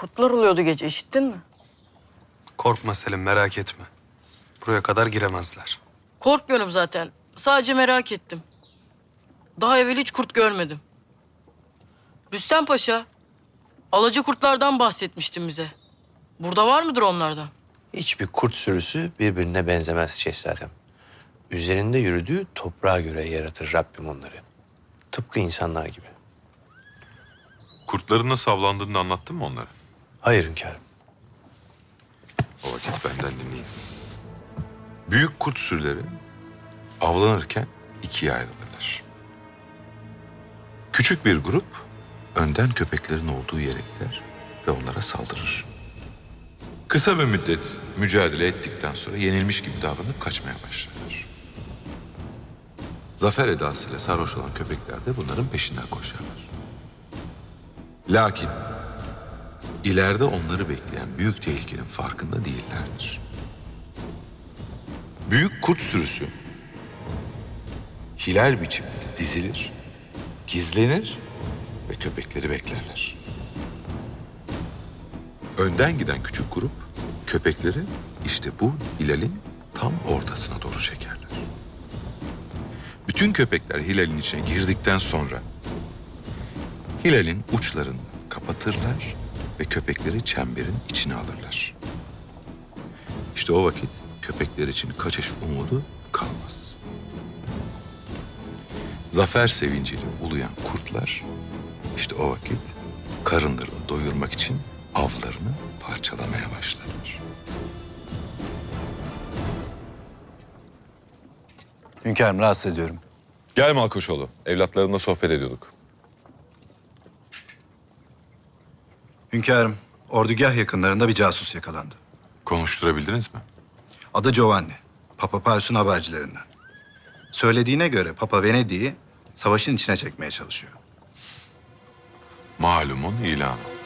Kurtlar oluyordu gece işittin mi? Korkma Selim merak etme. Buraya kadar giremezler. Korkmuyorum zaten. Sadece merak ettim. Daha evvel hiç kurt görmedim. Rüstem Paşa, alaca kurtlardan bahsetmiştin bize. Burada var mıdır onlardan? Hiçbir kurt sürüsü birbirine benzemez şehzadem. Üzerinde yürüdüğü toprağa göre yaratır Rabbim onları. Tıpkı insanlar gibi. Kurtların nasıl avlandığını anlattın mı onlara? Hayır hünkârım. O vakit benden dinleyin. Büyük kurt sürüleri avlanırken ikiye ayrılırlar. Küçük bir grup önden köpeklerin olduğu yere gider ve onlara saldırır. Kısa bir müddet mücadele ettikten sonra yenilmiş gibi davranıp kaçmaya başlarlar. Zafer edasıyla sarhoş olan köpekler de bunların peşinden koşarlar. Lakin İleride onları bekleyen büyük tehlikenin farkında değillerdir. Büyük kurt sürüsü hilal biçiminde dizilir, gizlenir ve köpekleri beklerler. Önden giden küçük grup köpekleri işte bu hilalin tam ortasına doğru çekerler. Bütün köpekler hilalin içine girdikten sonra hilalin uçlarını kapatırlar ve köpekleri çemberin içine alırlar. İşte o vakit köpekler için kaçış umudu kalmaz. Zafer sevinciyle uluyan kurtlar işte o vakit karınlarını doyurmak için avlarını parçalamaya başlarlar. Hünkârım rahatsız ediyorum. Gel Malkoçoğlu, evlatlarımla sohbet ediyorduk. Hünkârım, ordugah yakınlarında bir casus yakalandı. Konuşturabildiniz mi? Adı Giovanni, Papa Paus'un habercilerinden. Söylediğine göre Papa Venedik'i savaşın içine çekmeye çalışıyor. Malumun ilanı.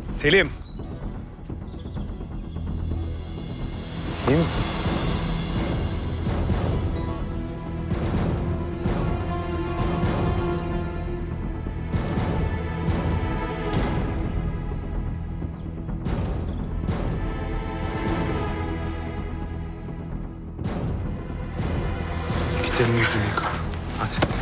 Selim. İyi misin? Git elini yüzünü yıka. Hadi.